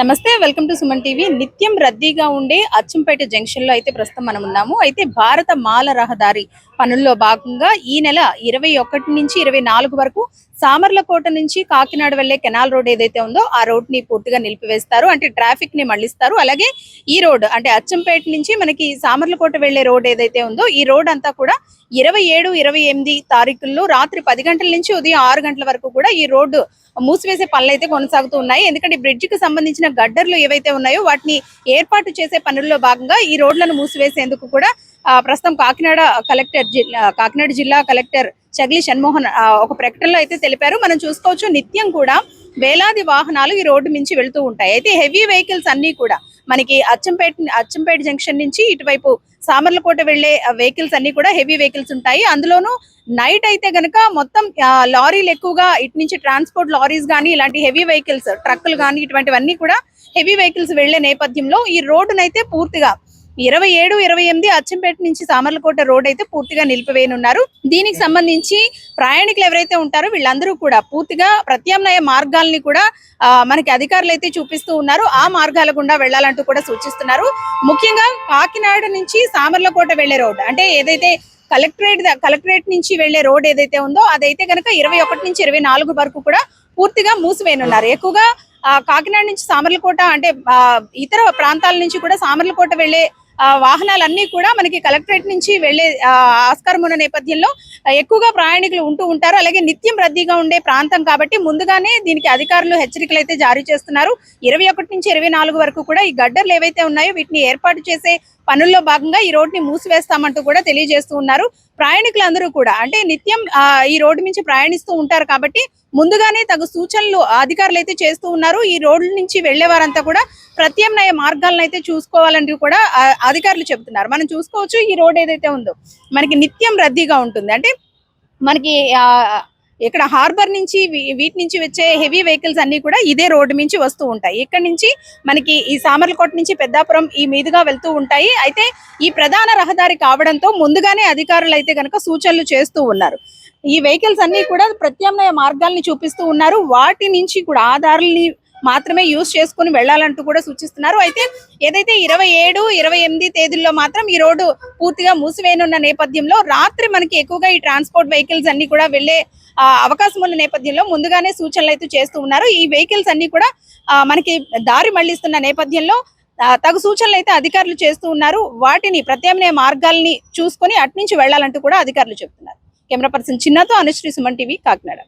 నమస్తే welcome to Suman TV. నిత్యం రద్దీగా ఉండే అచ్చంపేట జంక్షన్లో అయితే ప్రస్తుతం మనం ఉన్నాము. అయితే భారత మాల రహదారి పనుల్లో భాగంగా ఈ నెల ఇరవై ఒకటి నుంచి ఇరవై నాలుగు వరకు సామర్లకోట నుంచి కాకినాడ వెళ్ళే కెనాల్ రోడ్ ఏదైతే ఉందో ఆ రోడ్ని పూర్తిగా నిలిపివేస్తారు. అంటే ట్రాఫిక్ని మళ్ళిస్తారు. అలాగే ఈ రోడ్ అంటే అచ్చంపేట నుంచి మనకి సామర్లకోట వెళ్ళే రోడ్ ఏదైతే ఉందో ఈ రోడ్ అంతా కూడా ఇరవై ఏడు ఇరవై ఎనిమిది తారీఖుల్లో రాత్రి పది గంటల నుంచి ఉదయం ఆరు గంటల వరకు కూడా ఈ రోడ్డు మూసివేసే పనులు అయితే కొనసాగుతూ ఉన్నాయి. ఎందుకంటే బ్రిడ్జికి సంబంధించిన గడ్డర్లు ఏవైతే ఉన్నాయో వాటిని ఏర్పాటు చేసే పనుల్లో భాగంగా ఈ రోడ్లను మూసివేసేందుకు కూడా ప్రస్తుతం కాకినాడ కలెక్టర్ జిల్లా కాకినాడ జిల్లా కలెక్టర్ చగిలి షణ్మోహన్ ఆ, ఒక ప్రకటనలో అయితే తెలిపారు. మనం చూసుకోవచ్చు నిత్యం కూడా వేలాది వాహనాలు ఈ రోడ్డు మించి వెళ్తూ ఉంటాయి. అయితే హెవీ వెహికల్స్ అన్ని కూడా మనకి అచ్చంపేట అచ్చంపేట జంక్షన్ నుంచి ఇటువైపు సామర్లకోట వెళ్ళే వెహికల్స్ అన్ని కూడా హెవీ వెహికల్స్ ఉంటాయి. అందులోనూ నైట్ అయితే గనక మొత్తం ఆ, లారీలు ఎక్కువగా ఇటు నుంచి ట్రాన్స్పోర్ట్ లారీస్ కానీ ఇలాంటి హెవీ వెహికల్స్ ట్రక్కులు కానీ ఇటువంటివన్నీ కూడా హెవీ వెహికల్స్ వెళ్ళే నేపథ్యంలో ఈ రోడ్డునైతే పూర్తిగా ఇరవై ఏడు ఇరవై ఎనిమిది అచ్చంపేట నుంచి సామర్లకోట రోడ్ అయితే పూర్తిగా నిలిపివేయనున్నారు. దీనికి సంబంధించి ప్రయాణికులు ఎవరైతే ఉంటారో వీళ్ళందరూ కూడా పూర్తిగా ప్రత్యామ్నాయ మార్గాల్ని కూడా మనకి అధికారులు అయితే చూపిస్తూ ఉన్నారు. ఆ మార్గాల గుండా వెళ్ళాలంటూ కూడా సూచిస్తున్నారు. ముఖ్యంగా కాకినాడ నుంచి సామర్లకోట వెళ్ళే రోడ్ అంటే ఏదైతే కలెక్టరేట్ కలెక్టరేట్ నుంచి వెళ్ళే రోడ్ ఏదైతే ఉందో అదైతే కనుక ఇరవై ఒకటి నుంచి ఇరవై నాలుగు వరకు కూడా పూర్తిగా మూసివేయనున్నారు. ఎక్కువగా ఆ, కాకినాడ నుంచి సామర్లకోట అంటే ఇతర ప్రాంతాల నుంచి కూడా సామర్లకోట వెళ్ళే వాహనాలన్నీ కూడా మనకి కలెక్టరేట్ నుంచి వెళ్ళే ఆస్కారం ఉన్న నేపథ్యంలో ఎక్కువగా ప్రయాణికులు ఉంటూ ఉంటారు. అలాగే నిత్యం రద్దీగా ఉండే ప్రాంతం కాబట్టి ముందుగానే దీనికి అధికారులు హెచ్చరికలు అయితే జారీ చేస్తున్నారు. ఇరవై ఒకటి నుంచి ఇరవై నాలుగు వరకు కూడా ఈ గడ్డర్లు ఏవైతే ఉన్నాయో వీటిని ఏర్పాటు చేసే పనుల్లో భాగంగా ఈ రోడ్ని మూసివేస్తామంటూ కూడా తెలియజేస్తూ ఉన్నారు. ప్రయాణికులందరూ కూడా అంటే నిత్యం ఆ, ఈ రోడ్డు నుంచి ప్రయాణిస్తూ ఉంటారు కాబట్టి ముందుగానే తగు సూచనలు అధికారులు అయితే చేస్తూ ఉన్నారు. ఈ రోడ్ల నుంచి వెళ్ళే వారంతా కూడా ప్రత్యామ్నాయ మార్గాలను అయితే చూసుకోవాలని కూడా అధికారులు చెబుతున్నారు. మనం చూసుకోవచ్చు ఈ రోడ్ ఏదైతే ఉందో మనకి నిత్యం రద్దీగా ఉంటుంది. అంటే మనకి ఆ, ఇక్కడ హార్బర్ నుంచి వీటి నుంచి వచ్చే హెవీ వెహికల్స్ అన్ని కూడా ఇదే రోడ్డు నుంచి వస్తూ ఉంటాయి. ఇక్కడ నుంచి మనకి ఈ సామర్లకోట నుంచి పెద్దాపురం ఈ మీదుగా వెళ్తూ ఉంటాయి. అయితే ఈ ప్రధాన రహదారి కావడంతో ముందుగానే అధికారులు అయితే కనుక సూచనలు చేస్తూ ఉన్నారు. ఈ వెహికల్స్ అన్ని కూడా ప్రత్యామ్నాయ మార్గాల్ని చూపిస్తూ ఉన్నారు. వాటి నుంచి కూడా ఆధార్ని మాత్రమే యూజ్ చేసుకుని వెళ్ళాలంటూ కూడా సూచిస్తున్నారు. అయితే ఏదైతే ఇరవై ఏడు ఇరవై ఎనిమిది తేదీల్లో మాత్రం ఈ రోడ్డు పూర్తిగా మూసివేయనున్న నేపథ్యంలో రాత్రి మనకి ఎక్కువగా ఈ ట్రాన్స్పోర్ట్ వెహికల్స్ అన్ని కూడా వెళ్ళే ఆ, అవకాశం ఉన్న నేపథ్యంలో ముందుగానే సూచనలు అయితే చేస్తూ ఉన్నారు. ఈ వెహికల్స్ అన్ని కూడా మనకి దారి మళ్ళిస్తున్న నేపథ్యంలో తగు సూచనలు అయితే అధికారులు చేస్తూ ఉన్నారు. వాటిని ప్రత్యామ్నాయ మార్గాల్ని చూసుకొని అట్నుంచి వెళ్ళాలంటూ కూడా అధికారులు చెప్తున్నారు. కెమెరా పర్సన్ చిన్నతో అనుశ్రీ సుమన్ టీవీ కాకినాడ.